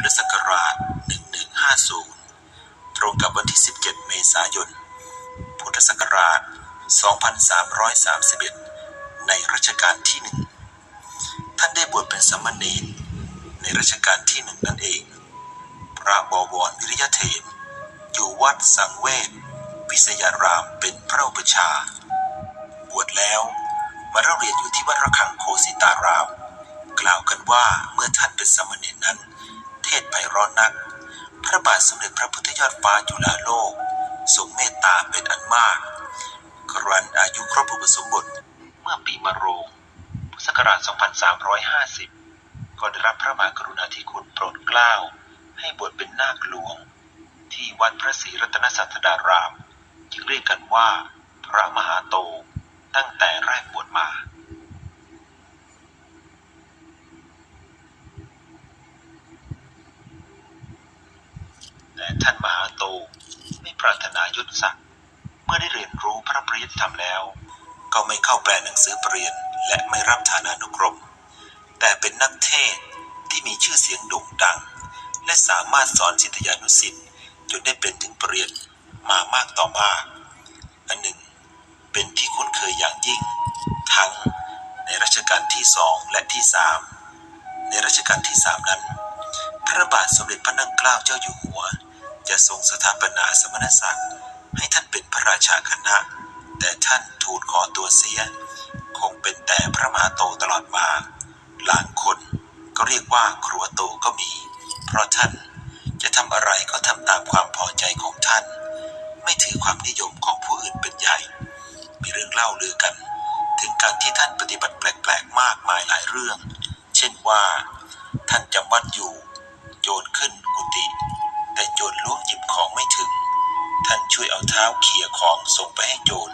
พุทธศักราช 1150 ตรงกับวันที่ 17 เมษายน พุทธศักราช 2331 ในรัชกาลที่หนึ่ง ท่านได้บวชเป็นสามเณรในรัชกาลที่หนึ่งนั่นเอง พระบวรวิริยเถรอยู่วัดสังเวชวิสยารามเป็นพระอุปชา บวชแล้วมาเล่าเรียนอยู่ที่วัดระฆังโคสิตาราม กล่าวกันว่าเมื่อท่านเป็นสามเณรนั้น เทศไพเราะนัก พระบาทสมเด็จพระพุทธยอดฟ้าจุฬาโลกทรงเมตตาเป็นอันมาก ครั้นอายุครบอุปสมบทเมื่อปีมะโรงพุทธศักราช 2350 ก็ได้รับพระมหากรุณาธิคุณโปรดเกล้า ให้บวชเป็นนาคหลวง ที่วัดพระศรีรัตนสัตดาราม จึงเรียกกันว่า พระมหาโตตั้งแต่แรกบวชมา ท่านมหาโตไม่ปรารถนายศศักดิ์เมื่อได้เรียนรู้พระปริยธรรมแล้ว ก็ไม่เข้าแปลหนังสือเปลี่ยนและไม่รับฐานานุกรม แต่เป็นนักเทศที่มีชื่อเสียงโด่งดัง และสามารถสอนศิษยานุศิษย์จนได้เป็นถึงปรริญญามามากต่อมากอันหนึ่ง เป็นที่คุ้นเคยอย่างยิ่ง ทั้งในรัชกาลที่สองและที่สามในรัชกาลที่สามนั้น พระบาทสมเด็จพระนั่งเกล้าเจ้าอยู่หัว จะทรงสถาปนาสมณศักดิ์ให้ท่านเป็นพระราชาคณะ แต่ท่านทูลขอตัวเสีย คงเป็นแต่พระมหาโตตลอดมา หลายคนก็เรียกว่าครัวโตก็มี เพราะท่านจะทำอะไรก็ทำตามความพอใจของท่าน ไม่ถือความนิยมของผู้อื่นเป็นใหญ่ มีเรื่องเล่าลือกัน ถึงการที่ท่านปฏิบัติแปลกๆมากมายหลายเรื่อง เช่นว่า ท่านจำวัดอยู่ โจรขึ้นกุฏิ เท้าเขี่ยของส่งไปให้โจร